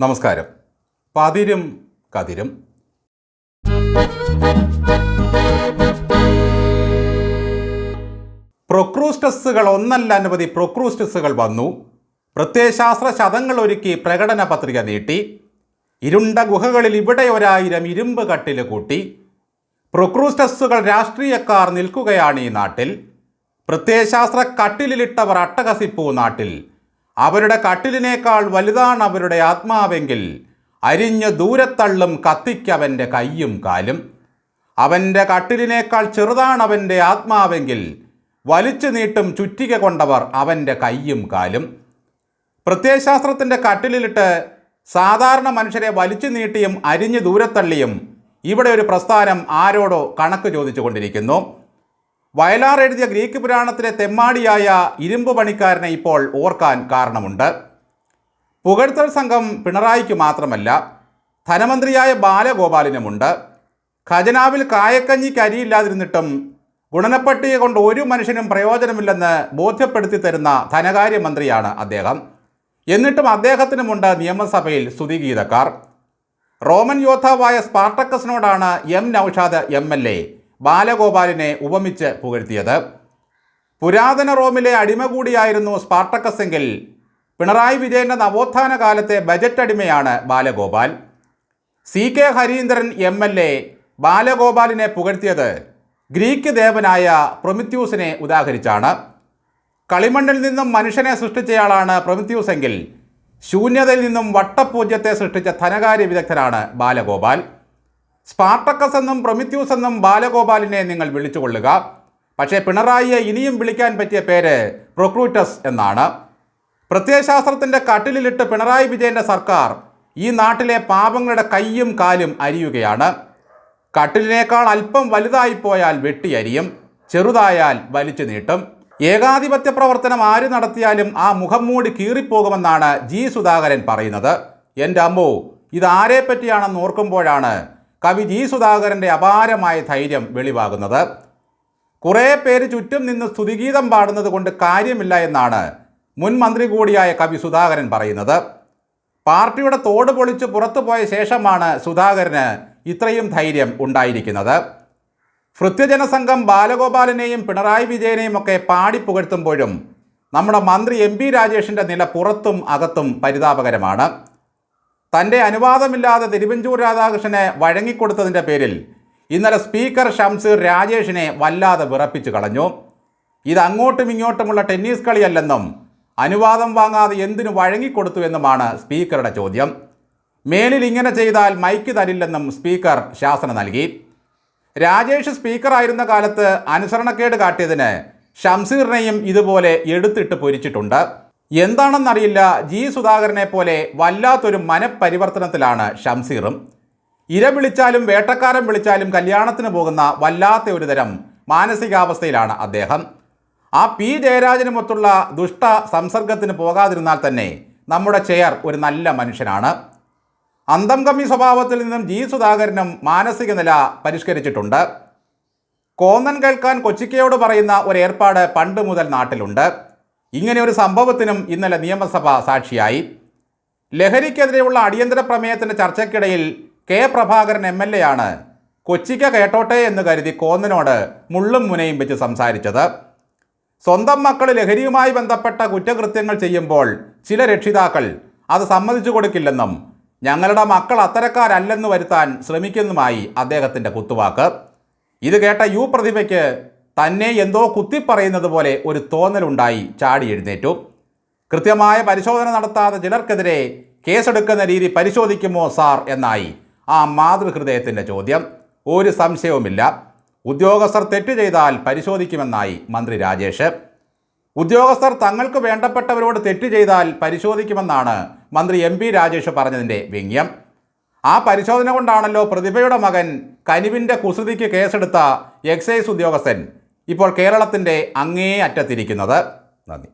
നമസ്കാരം. പതിരും കതിരും. പ്രൊക്രൂസ്റ്റസുകൾ ഒന്നല്ല അനവധി പ്രൊക്രൂസ്റ്റസുകൾ വന്നു. പ്രത്യയശാസ്ത്ര ശതങ്ങൾ ഒരുക്കി പ്രകടന പത്രിക നീട്ടി. ഇരുണ്ട ഗുഹകളിൽ ഇവിടെ ഒരായിരം ഇരുമ്പ് കട്ടിൽ കൂട്ടി. പ്രൊക്രൂസ്റ്റസുകൾ രാഷ്ട്രീയക്കാർ നിൽക്കുകയാണ് ഈ നാട്ടിൽ. പ്രത്യയശാസ്ത്ര കട്ടിലിലിട്ടവർ അട്ടഹസിപ്പൂ നാട്ടിൽ. അവരുടെ കട്ടിലിനേക്കാൾ വലുതാണ് അവരുടെ ആത്മാവെങ്കിൽ അരിഞ്ഞ് ദൂരത്തള്ളും കത്തിക്കവന്റെ കയ്യും കാലും. അവന്റെ കട്ടിലിനേക്കാൾ ചെറുതാണ് അവന്റെ ആത്മാവെങ്കിൽ വലിച്ചു നീട്ടും ചുറ്റിക കൊണ്ടവർ അവന്റെ കയ്യും കാലും. പ്രത്യയശാസ്ത്രത്തിന്റെ കട്ടിലിലിട്ട് സാധാരണ മനുഷ്യരെ വലിച്ചു നീട്ടിയും അരിഞ്ഞു ദൂരത്തള്ളിയും ഇവിടെ ഒരു പ്രസ്ഥാനം ആരോടോ കണക്ക് ചോദിച്ചു കൊണ്ടിരിക്കുന്നു. വയലാർ എഴുതിയ ഗ്രീക്ക് പുരാണത്തിലെ തെമ്മാടിയായ ഇരുമ്പ് പണിക്കാരനെ ഇപ്പോൾ ഓർക്കാൻ കാരണമുണ്ട്. പുകഴ്ത്തൽ സംഘം പിണറായിക്ക് മാത്രമല്ല ധനമന്ത്രിയായ ബാലഗോപാലിനുമുണ്ട്. ഖജനാവിൽ കായക്കഞ്ഞിക്ക് അരിയില്ലാതിരുന്നിട്ടും ഗുണനപ്പട്ടിക കൊണ്ട് ഒരു മനുഷ്യനും പ്രയോജനമില്ലെന്ന് ബോധ്യപ്പെടുത്തി തരുന്ന ധനകാര്യമന്ത്രിയാണ് അദ്ദേഹം. എന്നിട്ടും അദ്ദേഹത്തിനുമുണ്ട് നിയമസഭയിൽ സ്തുതിഗീതക്കാർ. റോമൻ യോദ്ധാവായ സ്പാർട്ടക്കസിനോടാണ് M Noushad M L A ബാലഗോപാലിനെ ഉപമിച്ച് പുകഴ്ത്തിയത്. പുരാതന റോമിലെ അടിമ കൂടിയായിരുന്നു സ്പാർട്ടക്കസെങ്കിൽ. പിണറായി വിജയന്റെ നവോത്ഥാന കാലത്തെ ബജറ്റ് അടിമയാണ് Balagopal. C K Hareendran M L A ബാലഗോപാലിനെ പുകഴ്ത്തിയത് ഗ്രീക്ക് ദേവനായ പ്രൊമിത്യൂസിനെ ഉദാഹരിച്ചാണ്. കളിമണ്ണിൽ നിന്നും മനുഷ്യനെ സൃഷ്ടിച്ചയാളാണ് പ്രൊമിത്യൂസ് എങ്കിൽ ശൂന്യതയിൽ നിന്നും വട്ടപൂജ്യത്തെ സൃഷ്ടിച്ച ധനകാര്യ വിദഗ്ധനാണ് ബാലഗോപാൽ. സ്പാർട്ടക്കസ് എന്നും പ്രൊമിത്യൂസ് എന്നും ബാലഗോപാലിനെ നിങ്ങൾ വിളിച്ചുകൊള്ളുക. പക്ഷേ പിണറായിയെ ഇനിയും വിളിക്കാൻ പറ്റിയ പേര് പ്രൊക്രൂറ്റസ് എന്നാണ്. പ്രത്യയശാസ്ത്രത്തിന്റെ കട്ടിലിലിട്ട് പിണറായി വിജയന്റെ സർക്കാർ ഈ നാട്ടിലെ പാപങ്ങളുടെ കൈയും കാലും അരിയുകയാണ്. കട്ടിലിനേക്കാൾ അല്പം വലുതായിപ്പോയാൽ വെട്ടിയരിയും ചെറുതായാൽ വലിച്ചു നീട്ടും. ഏകാധിപത്യ പ്രവർത്തനം ആര് നടത്തിയാലും ആ മുഖം മൂടി കീറിപ്പോകുമെന്നാണ് ജി സുധാകരൻ പറയുന്നത്. എന്റെ അമ്മോ ഇതാരെ പറ്റിയാണെന്ന് ഓർക്കുമ്പോഴാണ് കവി ജി സുധാകരന്റെ അപാരമായ ധൈര്യം വെളിവാകുന്നത്. കുറേ പേര് ചുറ്റും നിന്ന് സ്തുതിഗീതം പാടുന്നത് കൊണ്ട് കാര്യമില്ല എന്നാണ് മുൻ മന്ത്രി കൂടിയായ കവി സുധാകരൻ പറയുന്നത്. പാർട്ടിയുടെ തോട് പൊളിച്ച് പുറത്തു പോയ ശേഷമാണ് സുധാകരന് ഇത്രയും ധൈര്യം ഉണ്ടായിരിക്കുന്നത്. ഭൃത്യജനസംഘം ബാലഗോപാലനെയും പിണറായി വിജയനെയും ഒക്കെ പാടി പുകഴ്ത്തുമ്പോഴും നമ്മുടെ മന്ത്രി എം പി രാജേഷിന്റെ നില പുറത്തും അകത്തും പരിതാപകരമാണ്. തന്റെ അനുവാദമില്ലാതെ തിരുവഞ്ചൂർ രാധാകൃഷ്ണനെ വഴങ്ങിക്കൊടുത്തതിന്റെ പേരിൽ ഇന്നലെ സ്പീക്കർ ഷംസീർ രാജേഷിനെ വല്ലാതെ വിറപ്പിച്ചു കളഞ്ഞു. ഇത് അങ്ങോട്ടും ഇങ്ങോട്ടുമുള്ള ടെന്നീസ് കളിയല്ലെന്നും അനുവാദം വാങ്ങാതെ എന്തിനു വഴങ്ങിക്കൊടുത്തു എന്നുമാണ് സ്പീക്കറുടെ ചോദ്യം. മേലിൽ ഇങ്ങനെ ചെയ്താൽ മൈക്ക് തരില്ലെന്നും സ്പീക്കർ ശാസന നൽകി. രാജേഷ് സ്പീക്കറായിരുന്ന കാലത്ത് അനുസരണക്കേട് കാട്ടിയതിന് ഷംസീറിനെയും ഇതുപോലെ എടുത്തിട്ട് പൊരിച്ചിട്ടുണ്ട്. എന്താണെന്നറിയില്ല. ജി. സുധാകരനെ പോലെ വല്ലാത്തൊരു മനപരിവർത്തനത്തിലാണ് ഷംസീറും. ഇര വിളിച്ചാലും വേട്ടക്കാരൻ വിളിച്ചാലും കല്യാണത്തിന് പോകുന്ന വല്ലാത്ത ഒരു തരം മാനസികാവസ്ഥയിലാണ് അദ്ദേഹം. ആ പി. ജയരാജനുമൊത്തുള്ള ദുഷ്ട സംസർഗത്തിന് പോകാതിരുന്നാൽ തന്നെ നമ്മുടെ ചെയർ ഒരു നല്ല മനുഷ്യനാണ്. അന്തം കമ്മി സ്വഭാവത്തിൽ നിന്നും ജി. സുധാകരനും മാനസിക നില പരിഷ്കരിച്ചിട്ടുണ്ട്. കോന്നൻ കേൾക്കാൻ കൊച്ചിക്കയോട് പറയുന്ന ഒരു ഏർപ്പാട് പണ്ട് മുതൽ നാട്ടിലുണ്ട്. ഇങ്ങനെ ഒരു സംഭവത്തിനും ഇന്നലെ നിയമസഭ സാക്ഷിയായി. ലഹരിക്കെതിരെയുള്ള അടിയന്തര പ്രമേയത്തിന്റെ ചർച്ചയ്ക്കിടയിൽ K Prabhakaran M L A ആണ് കൊച്ചിക്ക കേട്ടോട്ടെ എന്ന് കരുതി കോന്നനോട് മുള്ളും മുനയും വെച്ച് സംസാരിച്ചത്. സ്വന്തം മക്കൾ ലഹരിയുമായി ബന്ധപ്പെട്ട കുറ്റകൃത്യങ്ങൾ ചെയ്യുമ്പോൾ ചില രക്ഷിതാക്കൾ അത് സമ്മതിച്ചു കൊടുക്കില്ലെന്നും ഞങ്ങളുടെ മക്കൾ അത്തരക്കാരല്ലെന്ന് വരുത്താൻ ശ്രമിക്കുന്നതുമായി അദ്ദേഹത്തിന്റെ കുത്തുവാക്ക്. ഇത് കേട്ട യു പ്രതിഭയ്ക്ക് തന്നെ എന്തോ കുത്തിപ്പറയുന്നത് പോലെ ഒരു തോന്നലുണ്ടായി. ചാടി എഴുന്നേറ്റു. കൃത്യമായ പരിശോധന നടത്താതെ ചിലർക്കെതിരെ കേസെടുക്കുന്ന രീതി പരിശോധിക്കുമോ സാർ എന്നായി. ആ മാതൃഹൃദയത്തിന്റെ ചോദ്യം. ഒരു സംശയവുമില്ല. ഉദ്യോഗസ്ഥർ തെറ്റ് ചെയ്താൽ പരിശോധിക്കുമെന്നായി മന്ത്രി രാജേഷ്. ഉദ്യോഗസ്ഥർ തങ്ങൾക്ക് വേണ്ടപ്പെട്ടവരോട് തെറ്റ് ചെയ്താൽ പരിശോധിക്കുമെന്നാണ് മന്ത്രി എം പി രാജേഷ് പറഞ്ഞതിന്റെ വ്യംഗ്യം. ആ പരിശോധന കൊണ്ടാണല്ലോ പ്രതിഭയുടെ മകൻ കനിവിന്റെ കുസൃതിക്ക് കേസെടുത്ത എക്സൈസ് ഉദ്യോഗസ്ഥൻ ഇപ്പോൾ കേരളത്തിന്റെ അങ്ങേ അറ്റത്തിരിക്കുന്നത്. നന്ദി.